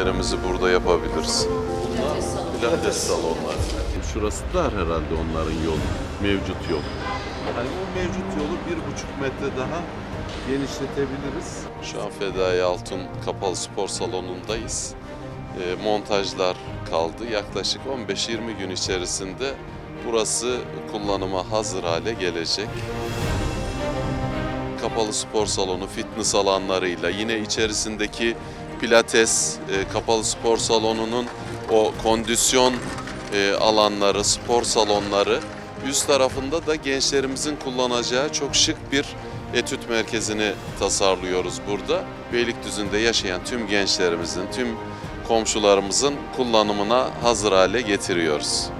işlemlerimizi burada yapabiliriz. Bunlar pilates salonları. Şurası dar herhalde onların yolu. Mevcut yol. Yani o mevcut yolu bir buçuk metre daha genişletebiliriz. Şu an Fedai Altun Kapalı Spor Salonu'ndayız. E, montajlar kaldı. Yaklaşık 15-20 gün içerisinde burası kullanıma hazır hale gelecek. Kapalı spor salonu, fitness alanlarıyla yine içerisindeki pilates, e, kapalı spor salonunun o kondisyon e, alanları, spor salonları üst tarafında da gençlerimizin kullanacağı çok şık bir etüt merkezini tasarlıyoruz burada. Beylikdüzü'nde yaşayan tüm gençlerimizin, tüm komşularımızın kullanımına hazır hale getiriyoruz.